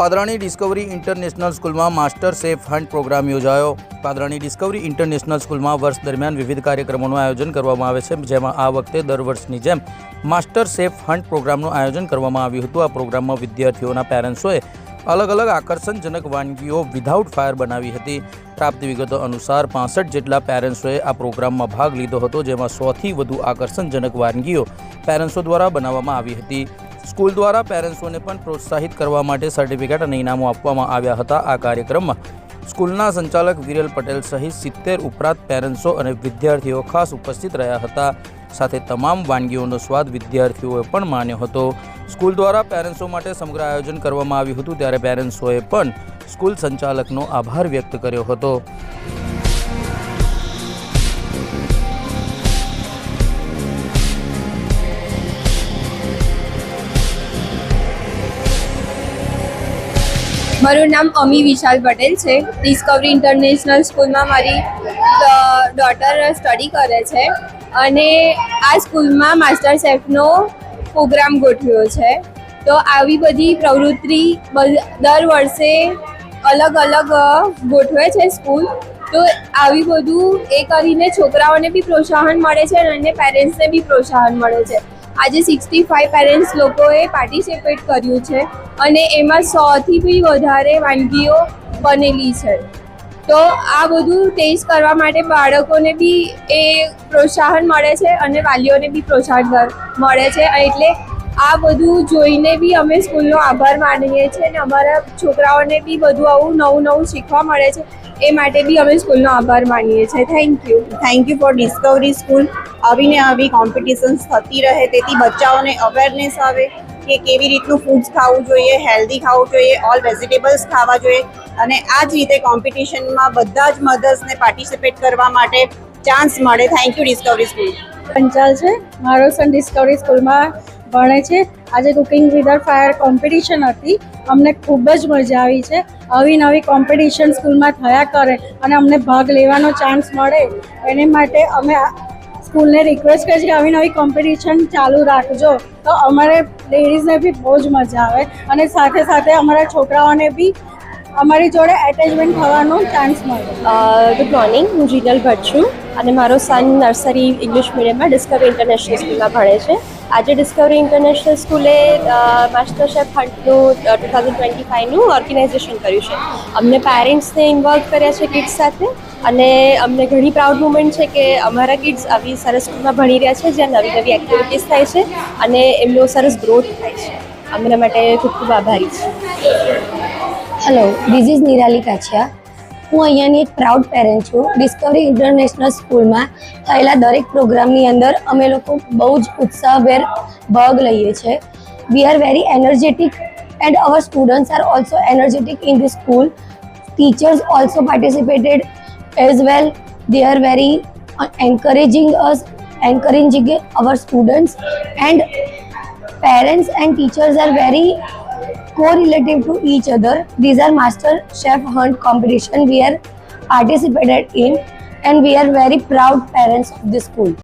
પાદરાની discovery international સ્કૂલમાં master chef hunt programme યોજાયો. પાદરાણી ડિસ્કવરી ઇન્ટરનેશનલ સ્કૂલમાં વર્ષ દરમિયાન વિવિધ કાર્યક્રમોનું આયોજન કરવામાં આવે છે, જેમાં આ વખતે દર વર્ષની જેમ માસ્ટર શેફ હન્ટ પ્રોગ્રામનું આયોજન કરવામાં આવ્યું હતું. આ પ્રોગ્રામમાં વિદ્યાર્થીઓના પેરેન્ટ્સોએ અલગ અલગ આકર્ષણજનક વાનગીઓ વિધાઉટ ફાયર બનાવી હતી. પ્રાપ્ત વિગતો અનુસાર, પાસઠ જેટલા પેરેન્ટ્સોએ આ પ્રોગ્રામમાં ભાગ લીધો હતો, જેમાં સોથી વધુ આકર્ષણજનક વાનગીઓ પેરેન્ટ્સો દ્વારા બનાવવામાં આવી હતી. સ્કૂલ દ્વારા પેરેન્ટ્સોને પણ પ્રોત્સાહિત કરવા માટે સર્ટિફિકેટ અને ઇનામો આપવામાં આવ્યા હતા. આ કાર્યક્રમમાં સ્કૂલના સંચાલક વિરલ પટેલ સહિત સિત્તેર ઉપરાંત પેરેન્ટ્સો અને વિદ્યાર્થીઓ ખાસ ઉપસ્થિત રહ્યા હતા. સાથે તમામ વાનગીઓનો સ્વાદ વિદ્યાર્થીઓએ પણ માન્યો હતો. સ્કૂલ દ્વારા પેરેન્ટ્સો માટે સમગ્ર આયોજન કરવામાં આવ્યું હતું, ત્યારે પેરેન્ટ્સોએ પણ સ્કૂલ સંચાલકનો આભાર વ્યક્ત કર્યો હતો. મારું નામ અમી વિશાલ પટેલ છે. ડિસ્કવરી ઇન્ટરનેશનલ સ્કૂલમાં મારી ડોટર સ્ટડી કરે છે. અને આ સ્કૂલમાં માસ્ટર શેફનો પ્રોગ્રામ ગોઠવ્યો છે. તો આવી બધી પ્રવૃત્તિ દર વર્ષે અલગ અલગ ગોઠવે છે સ્કૂલ. તો આવી બધું એ કરીને છોકરાઓને બી પ્રોત્સાહન મળે છે અને પેરેન્ટ્સને બી પ્રોત્સાહન મળે છે. આજે સિક્સટી ફાઈવ પેરેન્ટ્સ લોકોએ પાર્ટિસિપેટ કર્યું છે અને એમાં સોથી બી વધારે વાનગીઓ બનેલી છે. તો આ બધું ટેસ્ટ કરવા માટે બાળકોને બી એ પ્રોત્સાહન મળે છે અને વાલીઓને બી પ્રોત્સાહન મળે છે. એટલે આ બધું જોઈને બી અમે સ્કૂલનો આભાર માનીએ છીએ અને અમારા છોકરાઓને બી બધું આવું નવું નવું શીખવા મળે છે એ માટે બી અમે સ્કૂલનો આભાર માનીએ છીએ. Thank you thank you for discovery school આવીને આવી કોમ્પિટિશન્સ થતી રહે તેથી બચ્ચાઓને અવેરનેસ આવે કે કેવી રીતનું ફૂડ્સ ખાવું જોઈએ હેલ્ધી ખાવું જોઈએ ઓલ વેજીટેબલ્સ ખાવા જોઈએ. અને આ જ રીતે કોમ્પિટિશનમાં બધા જ મધર્સને પાર્ટિસિપેટ કરવા માટે ચાન્સ મળે. Thank you discovery school Panchal છે. મારો સન ડિસ્કવરી સ્કૂલમાં ભણે છે. આજે કુકિંગ વિધર ફાયર કોમ્પિટિશન હતી. અમને ખૂબ જ મજા આવી છે. આવી નવી કોમ્પિટિશન સ્કૂલમાં થયા કરે અને અમને ભાગ લેવાનો ચાન્સ મળે, એને માટે અમે સ્કૂલને રિક્વેસ્ટ કરીએ કે આવી નવી કોમ્પિટિશન ચાલુ રાખજો. તો અમારે લેડીઝને બી બહુ જ મજા આવે અને સાથે સાથે અમારા છોકરાઓને બી અમારી જોડે એટેચમેન્ટ થવાનો ચાન્સ મળે. ગુડ મોર્નિંગ હું જીનલ ભટ્ટ છું અને મારો સન નર્સરી ઇંગ્લિશ મીડિયમમાં ડિસ્કવરી ઇન્ટરનેશનલ સ્કૂલમાં ભણે છે. આજે ડિસ્કવરી ઇન્ટરનેશનલ સ્કૂલે માસ્ટર શેફ હન્ટનું ટુ થાઉઝન્ડ ટ્વેન્ટી ફાઇવનું ઓર્ગેનાઇઝેશન કર્યું છે. અમને પેરેન્ટ્સને ઇન્વોલ્વ કર્યા છે કિડ્સ સાથે અને અમને ઘણી પ્રાઉડ મુમેન્ટ છે કે અમારા કિડ્સ આવી સરસ સ્કૂલમાં ભણી રહ્યા છે, જ્યાં નવી નવી એક્ટિવિટીઝ થાય છે અને એમનો સરસ ગ્રોથ થાય છે. અમના માટે ખૂબ ખૂબ આભારી છે. Hello this is Nirali Kachhiya હું અહીંયાની એક પ્રાઉડ પેરેન્ટ છું. ડિસ્કવરી ઇન્ટરનેશનલ સ્કૂલમાં થયેલા દરેક પ્રોગ્રામની અંદર અમે લોકો બહુ જ ઉત્સાહભેર ભાગ લઈએ છીએ. We are very energetic and our students are also energetic in the school teachers also participated as well they are very encouraging us encouraging our students and parents and teachers are very correlative to each other. These are master chef hunt competition. We are participated in and we are very proud parents of the school